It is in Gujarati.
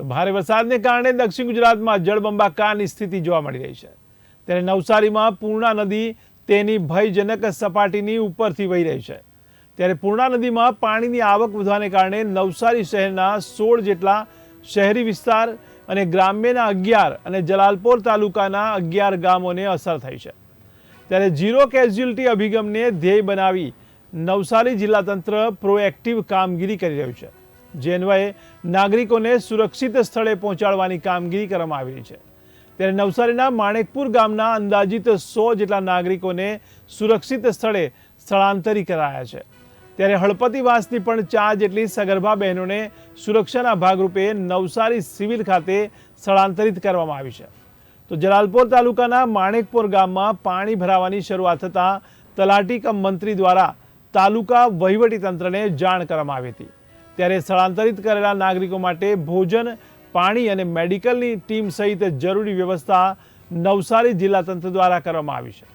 તો ભારે વરસાદને કારણે દક્ષિણ ગુજરાતમાં જળબંબાકારની સ્થિતિ જોવા મળી રહી છે. ત્યારે નવસારીમાં પૂર્ણા નદી તેની ભયજનક સપાટીની ઉપરથી વહી રહી છે. ત્યારે પૂર્ણા નદીમાં પાણીની આવક વધવાને કારણે નવસારી શહેરના સોળ જેટલા શહેરી વિસ્તાર અને ગ્રામ્યના અગિયાર અને જલાલપોર તાલુકાના અગિયાર ગામોને અસર થઈ છે. ત્યારે ઝીરો કેઝ્યુઅલ્ટી અભિગમને ધ્યેય બનાવી નવસારી જિલ્લા તંત્ર પ્રોએક્ટિવ કામગીરી કરી રહ્યું છે. જે નાગરિકોને સુરક્ષિત સ્થળે પહોંચાડવાની કામગીરી કરવામાં આવી છે. ત્યારે નવસારીના માણેકપુર ગામના અંદાજિત સો જેટલા નાગરિકોને સુરક્ષિત સ્થળે સ્થળાંતરી કરાયા છે. ત્યારે હળપતિવાસની પણ ચાર જેટલી સગર્ભા બહેનોને સુરક્ષાના ભાગરૂપે નવસારી સિવિલ ખાતે સ્થળાંતરિત કરવામાં આવી છે. તો જલાલપોર તાલુકાના માણેકપુર ગામમાં પાણી ભરાવાની શરૂઆત થતાં તલાટી કમ મંત્રી દ્વારા તાલુકા વહીવટી તંત્રને જાણ કરવામાં આવી હતી. ત્યારે સ્થળાંતરિત કરેલા નાગરિકો માટે ભોજન, પાણી અને મેડિકલની ટીમ સહિત જરૂરી વ્યવસ્થા નવસારી જિલ્લા તંત્ર દ્વારા કરવામાં આવી છે.